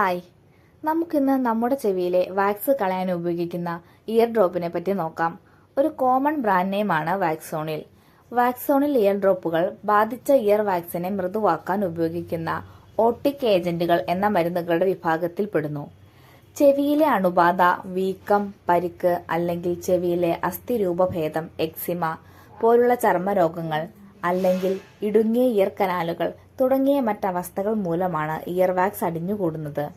Hi. നമുക്കിന്ന് നമ്മുടെ ചെവിയിലെ wax കളയാൻ ഉപയോഗിക്കുന്ന ഇയർ ഡ്രോപ്പിനെ പറ്റി നോക്കാം. ഒരു കോമൺ ബ്രാൻഡ് നെയിമാണ് വാക്സോണിൽ. വാക്സോണിൽ ഇയർ ഡ്രോപ്പുകൾ ബാധിച്ച ഇയർ വാക്സിനെ മൃദുവാക്കാൻ ഉപയോഗിക്കുന്ന ഓട്ടിക് ഏജന്റുകൾ എന്ന മരുന്നുകളുടെ വിഭാഗത്തിൽപ്പെടുന്നു ചെവിയിലെ അണുബാധ വീക്കം പരിക്ക് അല്ലെങ്കിൽ ചെവിയിലെ അസ്ഥിരൂപഭേദം എക്സിമ പോലുള്ള ചർമ്മരോഗങ്ങൾ അല്ലെങ്കിൽ ഇടുങ്ങിയ ഇയർ കനാലുകൾ തുടങ്ങിയ മറ്റവസ്ഥകൾ മൂലമാണ് ഇയർ വാക്സ് അടിഞ്ഞുകൂടുന്നത്.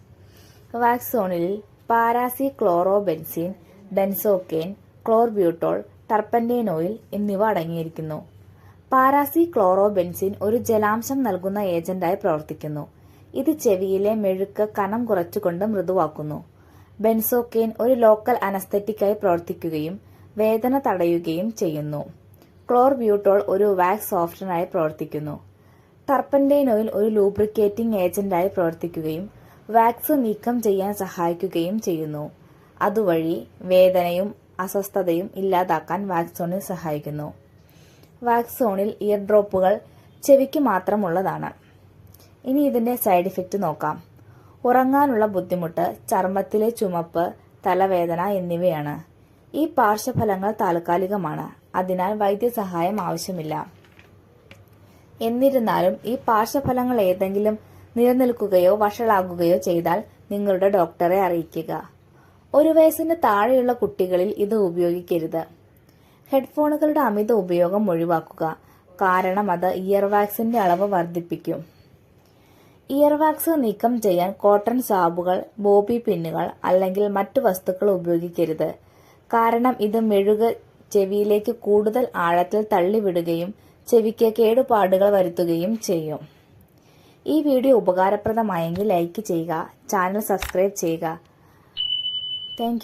വാക്സോണിൽ paradichlorobenzene benzocaine chlorbutol turpentine oil എന്നിവ അടങ്ങിയിരിക്കുന്നു. പാരാസി ക്ലോറോബെൻസിൻ ഒരു ജലാംശം നൽകുന്ന ഏജന്റായി പ്രവർത്തിക്കുന്നു. ഇത് ചെവിയിലെ മെഴുക്ക് കനം കുറച്ചുകൊണ്ട് മൃദുവാക്കുന്നു. ബെൻസോക്കെയിൻ ഒരു ലോക്കൽ അനസ്തറ്റിക്കായി പ്രവർത്തിക്കുകയും വേദന തടയുകയും ചെയ്യുന്നു. ക്ലോർബ്യൂട്ടോൾ ഒരു വാക്സ് സോഫ്റ്റനായി പ്രവർത്തിക്കുന്നു. ടർപ്പൻഡൈൻ ഓയിൽ ഒരു ലൂബ്രിക്കേറ്റിംഗ് ഏജന്റായി പ്രവർത്തിക്കുകയും വാക്സ് നീക്കം ചെയ്യാൻ സഹായിക്കുകയും ചെയ്യുന്നു. അതുവഴി വേദനയും അസ്വസ്ഥതയും ഇല്ലാതാക്കാൻ വാക്സോണിൽ സഹായിക്കുന്നു. വാക്സോണിൽ ഇയർ ഡ്രോപ്പുകൾ ചെവിക്ക് മാത്രമുള്ളതാണ്. ഇനി ഇതിന്റെ സൈഡ് ഇഫക്റ്റ് നോക്കാം. ഉറങ്ങാനുള്ള ബുദ്ധിമുട്ട് ചർമ്മത്തിലെ ചുമപ്പ് തലവേദന എന്നിവയാണ്. ഈ പാർശ്വഫലങ്ങൾ താൽക്കാലികമാണ്. അതിനാൽ വൈദ്യസഹായം ആവശ്യമില്ല. എന്നിരുന്നാലും ഈ പാർശ്വഫലങ്ങൾ ഏതെങ്കിലും നിലനിൽക്കുകയോ വഷളാകുകയോ ചെയ്താൽ നിങ്ങളുടെ ഡോക്ടറെ അറിയിക്കുക. ഒരു വയസ്സിന് താഴെയുള്ള കുട്ടികളിൽ ഇത് ഉപയോഗിക്കരുത്. ഹെഡ്ഫോണുകളുടെ അമിത ഉപയോഗം ഒഴിവാക്കുക. കാരണം അത് ഇയർ വാക്സിന്റെ അളവ് വർദ്ധിപ്പിക്കും. ഇയർ വാക്സ് നീക്കം ചെയ്യാൻ കോട്ടൺ സാബുകൾ ബോബി പിന്നുകൾ അല്ലെങ്കിൽ മറ്റു വസ്തുക്കൾ ഉപയോഗിക്കരുത്. കാരണം ഇത് മെഴുക് ചെവിയിലേക്ക് കൂടുതൽ ആഴത്തിൽ തള്ളിവിടുകയും ചെവിക്ക് കേടുപാടുകൾ വരുത്തുകയും ചെയ്യും. ഈ വീഡിയോ ഉപകാരപ്രദമായെങ്കിൽ ലൈക്ക് ചെയ്യുക ചാനൽ സബ്സ്ക്രൈബ് ചെയ്യുക. താങ്ക്